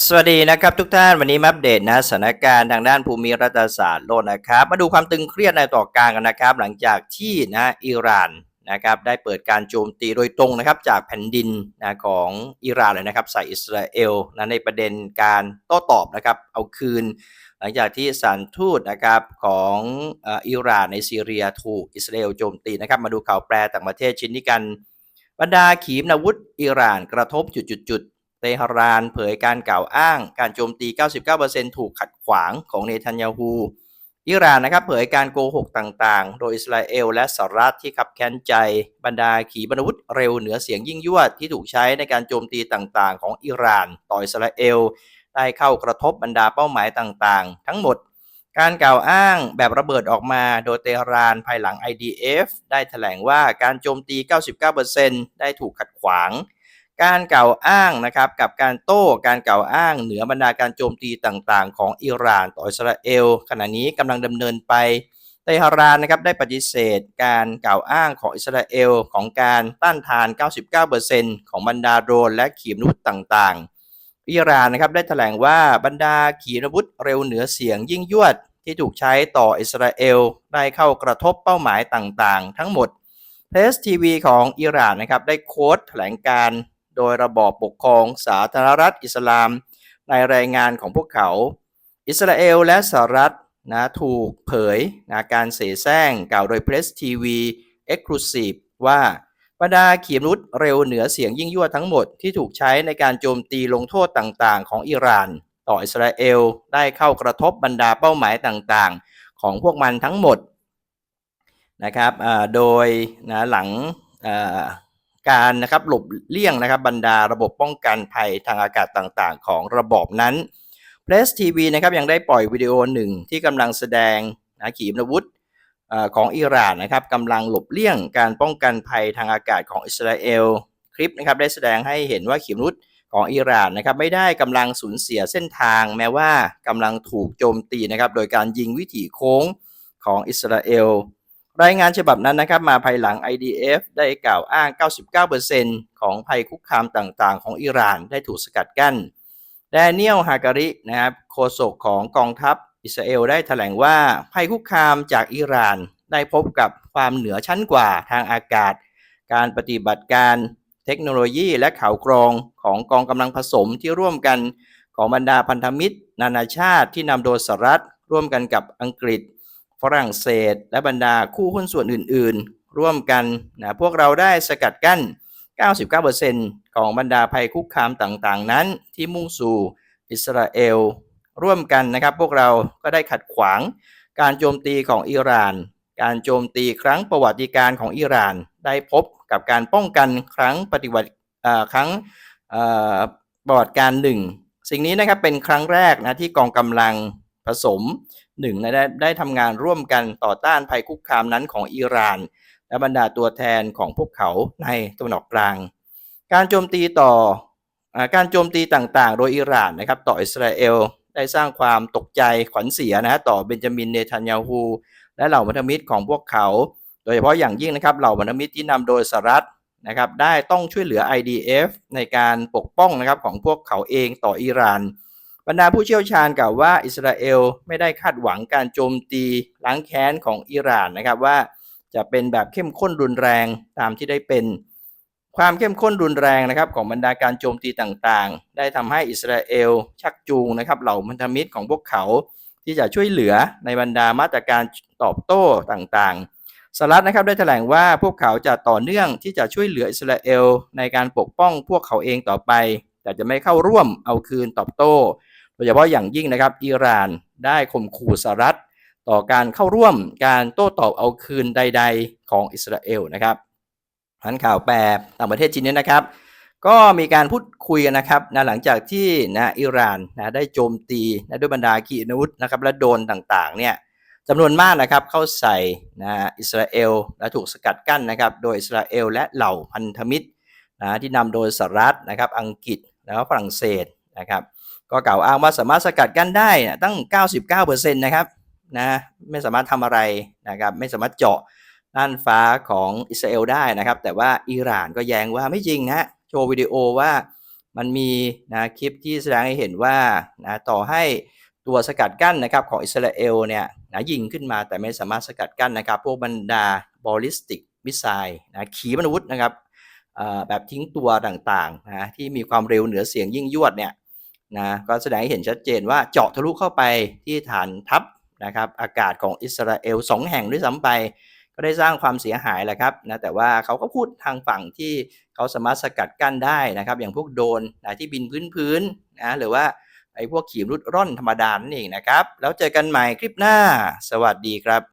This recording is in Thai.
สวัสดีนะครับทุกท่านวันนี้มาอัปเดตนะสถานการณ์ทางด้านภูมิรัฐศาสตร์โลกนะครับ มาดูความตึงเครียดในต่อกลางกันนะครับ หลังจากที่นะอิหร่านนะครับได้เปิดการโจมตีโดยตรงนะครับจากแผ่นดินนะของอิหร่านเลยนะครับใส่อิสราเอลนะในประเด็นการโต้ตอบนะครับเอาคืน หลังจากที่สถารทูตนะครับของอิหร่านในซีเรียถูกอิสราเอลโจมตีนะครับมาดูข่าวแปลต่างประเทศชิ้นนี้กันบรรดาขีปนาวุธอิหร่านกระทบจุดๆ เตหรานเผยการกล่าวอ้าง การโจมตี 99%ถูกขัดขวางของเนทันยาฮูอิหร่านนะครับเผยการโกหกต่างๆ โดยอิสราเอลและสหรัฐที่ขับแค้นใจ บรรดาขีปนาวุธเร็วเหนือเสียงยิ่งยวดที่ถูกใช้ในการโจมตีต่างๆ ของอิหร่าน ต่ออิสราเอล ได้เข้ากระทบบรรดาเป้าหมายต่างๆ ทั้งหมด การกล่าวอ้างแบบระเบิดออกมาโดยเตหรานภายหลัง IDF ได้แถลงว่าการโจมตี 99%ได้ถูกขัดขวาง การกล่าวอ้างนะครับกับการโต้การกล่าวอ้างเหนือบรรดาการโจมตีต่างๆ ของอิหร่านต่ออิสราเอล ขณะนี้กำลังดำเนินไปเตหรานนะครับได้ปฏิเสธการกล่าวอ้างของอิสราเอล ของการต้านทาน 99%ของบรรดาโดรนและขีปนาวุธต่างๆ อิหร่านนะครับได้แถลงว่าบรรดาขีปนาวุธเร็วเหนือเสียงยิ่งยวดที่ถูกใช้ต่ออิสราเอล ได้เข้ากระทบเป้าหมายต่างๆ ทั้งหมดเพสทีวีของอิหร่านนะครับได้โค้ดแถลงการ โดยระบอบปกครองสาธารณรัฐอิสลาม ในรายงานของพวกเขา อิสราเอลและสหรัฐนะถูกเผยนะการเสแสร้งกล่าวโดยเพรสทีวีเอ็กซ์คลูซีฟว่าบรรดาขีปนาวุธเร็วเหนือเสียงยิ่งยวดทั้งหมดที่ถูกใช้ในการโจมตีลงโทษต่างๆ ของอิหร่าน ต่ออิสราเอลได้เข้ากระทบบรรดาเป้าหมายต่างๆ ของพวกมันทั้งหมดนะครับโดยนะหลังอ การนะครับหลบเลี่ยงนะครับบรรดาระบบป้องกันภัยทางอากาศต่างๆ ของระบบนั้นเพรสทีวีนะครับยังได้ปล่อยวิดีโอหนึ่งที่กำลังแสดงนะขีปนาวุธของอิหร่านนะครับกำลังหลบเลี่ยงการป้องกันภัยทางอากาศของอิสราเอลคลิปนะครับได้แสดงให้เห็นว่าขีปนาวุธของอิหร่านนะครับไม่ได้กำลังสูญเสียเส้นทาง แม้ว่ากำลังถูกโจมตีนะครับโดยการยิงวิถีโค้งของอิสราเอล รายงานฉบับนั้นนะครับมาภายหลัง IDF ได้กล่าวอ้าง 99%ของภัยคุกคามต่างๆ ของอิหร่านได้ถูกสกัดกั้นแดเนียลฮาการินะครับโฆษกของกองทัพอิสราเอลได้แถลงว่าภัยคุกคามจากอิหร่านได้พบกับความเหนือชั้นกว่าทางอากาศ การปฏิบัติการเทคโนโลยีและข่าวกรองของกองกำลังผสมที่ร่วมกันของบรรดาพันธมิตร นานาชาติที่นำโดยสหรัฐร่วมกันกับอังกฤษ ฝรั่งเศส และบรรดาคู่หุ้นส่วนอื่น ๆ ร่วมกันนะพวกเราได้สกัดกั้น 99%ของบรรดาภัยคุกคามต่างๆ นั้นที่มุ่งสู่อิสราเอลร่วมกันนะครับพวกเราก็ได้ขัดขวางการโจมตีของอิหร่าน การโจมตีครั้งประวัติการของอิหร่าน ได้พบกับการป้องกันครั้งปฏิวัติครั้งอ่าประวัติการหนึ่งสิ่งนี้นะครับเป็นครั้งแรกนะที่กองกำลังผสม หนึ่งนะได้ได้ทำงานร่วมกันต่อต้านภัยคุกคามนั้นของอิหร่าน และบรรดาตัวแทนของพวกเขาในตะวันออกกลาง การโจมตีต่อการโจมตีต่างๆ โดยอิหร่านนะครับต่ออิสราเอลได้สร้างความตกใจขวัญเสียนะต่อเบนจามินเนทันยาฮูและเหล่าพันธมิตรของพวกเขา โดยเฉพาะอย่างยิ่งนะครับเหล่าพันธมิตรที่นำโดยสหรัฐนะครับได้ต้องช่วยเหลือ IDF ในการปกป้องนะครับของพวกเขาเองต่ออิหร่าน บรรดาผู้เชี่ยวชาญกล่าวว่าอิสราเอลไม่ได้คาดหวังการโจมตีล้างแค้นของอิหร่านนะครับว่าจะเป็นแบบเข้มข้นรุนแรงตามที่ได้เป็น ความเข้มข้นรุนแรงนะครับของบรรดาการโจมตีต่างๆ ได้ทำให้อิสราเอลชักจูงนะครับเหล่าพันธมิตรของพวกเขาที่จะช่วยเหลือในบรรดามาตรการตอบโต้ต่างๆสหรัฐนะครับได้แถลงว่าพวกเขาจะต่อเนื่องที่จะช่วยเหลืออิสราเอลในการปกป้องพวกเขาเองต่อไป แต่จะไม่เข้าร่วมเอาคืนตอบโต้ โดยเฉพาะอย่างยิ่งนะครับอิหร่านได้ข่มขู่สหรัฐ ต่อการเข้าร่วมการโต้ตอบเอาคืนใด ๆ ของอิสราเอลนะครับทันข่าวแปลต่างประเทศจีนเนี่ยนะครับ ก็มีการพูดคุยกันนะครับนะหลังจากที่นะอิหร่านนะได้โจมตีนะด้วยบรรดาขีปนาวุธนะครับและโดนต่างๆเนี่ยจำนวนมากนะครับเข้าใส่นะอิสราเอลและถูกสกัดกั้นนะครับ โดยอิสราเอลและเหล่าพันธมิตรนะที่นำโดยสหรัฐนะครับ อังกฤษ แล้วฝรั่งเศสนะครับก็กล่าวอ้างว่าสามารถสกัดกั้นได้นะตั้ง 99%นะครับนะไม่สามารถทำอะไรนะครับไม่สามารถเจาะน่านฟ้าของอิสราเอลได้นะครับ แต่ว่าอิหร่านก็แย้งว่าไม่จริงนะโชว์วิดีโอว่ามันมีนะคลิปที่แสดงให้เห็นว่านะต่อให้ตัวสกัดกั้นนะครับของอิสราเอลเนี่ยนะยิงขึ้นมาแต่ไม่สามารถสกัดกั้นนะครับ พวกบรรดาบอลิสติกมิสไซล์นะขีปนาวุธนะครับ แบบทิ้งตัวต่างๆนะที่มีความเร็วเหนือเสียงยิ่งยวดเนี่ยนะก็แสดงให้เห็นชัดเจนว่าเจาะทะลุเข้าไปที่ฐานทัพนะครับอากาศของอิสราเอลสองแห่งด้วยซ้ำไป ก็ได้สร้างความเสียหายแหละครับนะแต่ว่าเขาก็พูดทางฝั่งที่เขาสามารถสกัดกั้นได้นะครับ อย่างพวกโดนนะที่บินพื้นพื้นๆนะหรือว่าไอ้พวกขีมรุดร่อนธรรมดานั่นเองนะครับ แล้วเจอกันใหม่คลิปหน้า สวัสดีครับ